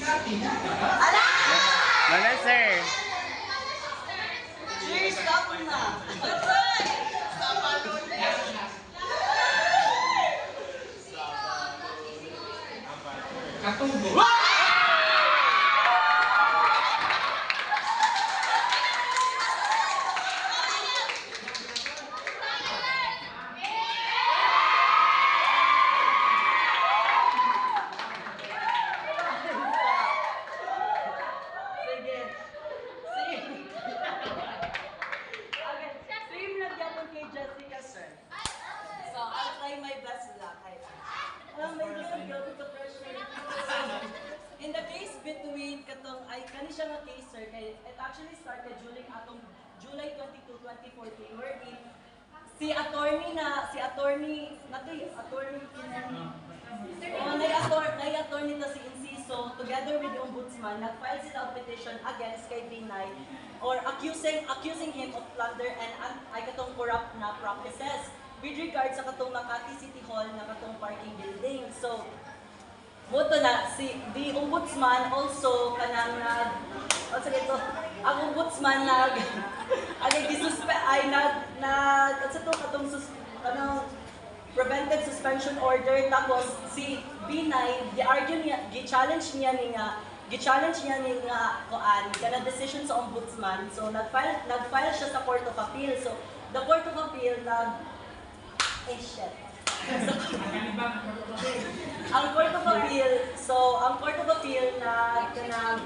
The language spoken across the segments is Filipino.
Ala! Wala, sir. Cheers, stop na. Katubo. Sige. Sige. Okay, same lang yapon kay Jessica, sir. So, Try my best luck. Oh my God, grabe ka pressure. In the case between katong ay kani siya nga case sir kay it actually started during atong July 22, 2014 wherein si attorney na si attorney natay attorney kinani Oh, nay attorney nay attorney na si Inciso together with the ombudsman nag-file sila petition against kay Binay or accusing accusing him of plunder and an- ay katong corrupt na practices with regard sa katong Makati City Hall na katong parking building. So, Moto na si the ombudsman also kanang nag o sige to ang ombudsman nag ano gisuspe ay nag nag at sa to katong sus kanang preventive suspension order. Tapos si Binay gi-argue niya gi-challenge niya ni nga gi-challenge niya ni nga kuan kana decision sa ombudsman. So nag-file nag-file siya sa Court of Appeal. So the Court of Appeal nag shit ang Court of Appeal, so ang Court of Appeal na kanang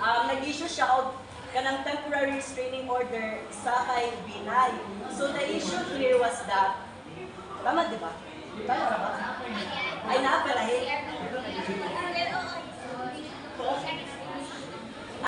um, nag-issue siya og kanang temporary restraining order sa kay Binay. So the issue here was that tama di ba? Tama ba? Ay napalahi.